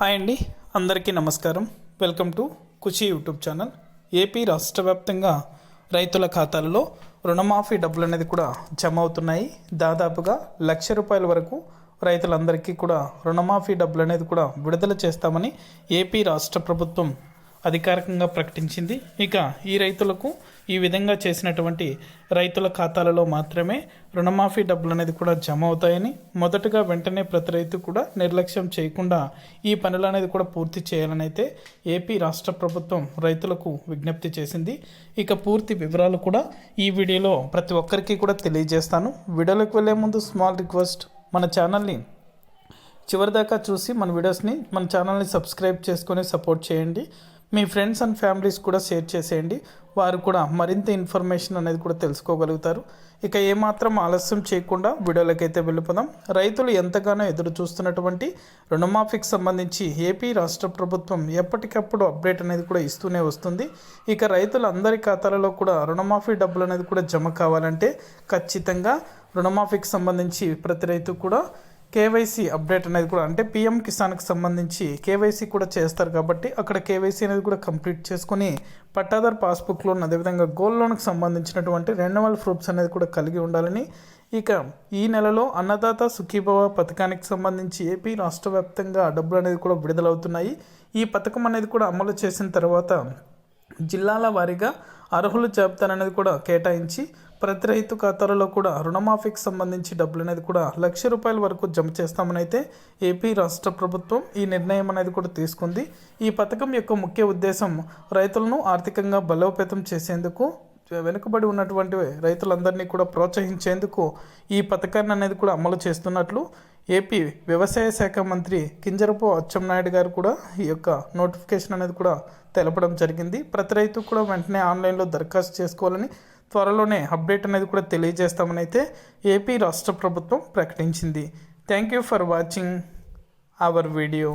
Hi అండి అందరికీ నమస్కారం. Welcome to Khushi YouTube channel. AP రాష్ట్ర వ్యాప్తంగా రైతుల ఖాతాలలో రుణమాఫీ డబ్బులు అనేది కూడా జమ అవుతున్నాయి. దాదాపుగా లక్ష రూపాయల వరకు రైతులందరికీ కూడా రుణమాఫీ డబ్బులు అనేది కూడా విడుదల చేస్తామని ఏపీ రాష్ట్ర ప్రభుత్వం అధికారికంగా ప్రకటించింది. ఇక ఈ రైతులకు ఈ విధంగా చేసినటువంటి రైతుల ఖాతాలలో మాత్రమే రుణమాఫీ డబ్బులు అనేది కూడా జమ అవుతాయని మొదటగా వెంటనే ప్రతి రైతు కూడా నిర్లక్ష్యం చేయకుండా ఈ పనులు అనేది కూడా పూర్తి చేయాలని అయితే ఏపీ రాష్ట్ర ప్రభుత్వం రైతులకు విజ్ఞప్తి చేసింది. ఇక పూర్తి వివరాలు కూడా ఈ వీడియోలో ప్రతి ఒక్కరికి కూడా తెలియజేస్తాను. వీడియోలోకి వెళ్ళే ముందు స్మాల్ రిక్వెస్ట్ మన ఛానల్ని చివరిదాకా చూసి మన వీడియోస్ని మన ఛానల్ని సబ్స్క్రైబ్ చేసుకొని సపోర్ట్ చేయండి. మీ ఫ్రెండ్స్ అండ్ ఫ్యామిలీస్ కూడా షేర్ చేసేయండి. వారు కూడా మరింత ఇన్ఫర్మేషన్ అనేది కూడా తెలుసుకోగలుగుతారు. ఇక ఏమాత్రం ఆలస్యం చేయకుండా వీడియోలకైతే వెళ్ళిపోదాం. రైతులు ఎంతగానో ఎదురు చూస్తున్నటువంటి రుణమాఫీకి సంబంధించి ఏపీ రాష్ట్ర ప్రభుత్వం ఎప్పటికప్పుడు అప్డేట్ అనేది కూడా ఇస్తూనే వస్తుంది. ఇక రైతులందరి ఖాతాలలో కూడా రుణమాఫీ డబ్బులు అనేది కూడా జమ కావాలంటే ఖచ్చితంగా రుణమాఫీకి సంబంధించి ప్రతి రైతు కూడా కేవైసీ అప్డేట్ అనేది కూడా అంటే పిఎం కిసాన్కి సంబంధించి కేవైసీ కూడా చేస్తారు కాబట్టి అక్కడ కేవైసీ అనేది కూడా కంప్లీట్ చేసుకుని పట్టాదార్ పాస్బుక్ లోన్ అదేవిధంగా గోల్డ్ లోన్కి సంబంధించినటువంటి రెన్యువల్ ప్రూఫ్స్ అనేది కూడా కలిగి ఉండాలని ఇక ఈ నెలలో అన్నదాత సుఖీభవ పథకానికి సంబంధించి ఏపీ రాష్ట్ర వ్యాప్తంగా డబ్బులు అనేది కూడా విడుదలవుతున్నాయి. ఈ పథకం అనేది కూడా అమలు చేసిన తర్వాత జిల్లాల వారీగా అర్హుల జాబితా అనేది కూడా కేటాయించి ప్రతి రైతు ఖాతాలలో కూడా రుణమాఫీకి సంబంధించి డబ్బులు అనేది కూడా లక్ష రూపాయల వరకు జమ చేస్తామని అయితే ఏపీ రాష్ట్ర ప్రభుత్వం ఈ నిర్ణయం అనేది కూడా తీసుకుంది. ఈ పథకం యొక్క ముఖ్య ఉద్దేశం రైతులను ఆర్థికంగా బలోపేతం చేసేందుకు వెనుకబడి ఉన్నటువంటి రైతులందరినీ కూడా ప్రోత్సహించేందుకు ఈ పథకాన్ని అనేది కూడా అమలు చేస్తున్నట్లు ఏపీ వ్యవసాయ శాఖ మంత్రి కింజరపు అచ్చెన్నాయుడు గారు కూడా ఈ యొక్క నోటిఫికేషన్ అనేది కూడా తెలపడం జరిగింది. ప్రతి రైతు కూడా వెంటనే ఆన్లైన్లో దరఖాస్తు చేసుకోవాలని త్వరలోనే అప్డేట్ అనేది కూడా తెలియజేస్తామని అయితే ఏపీ రాష్ట్ర ప్రభుత్వం ప్రకటించింది. Thank you for watching our video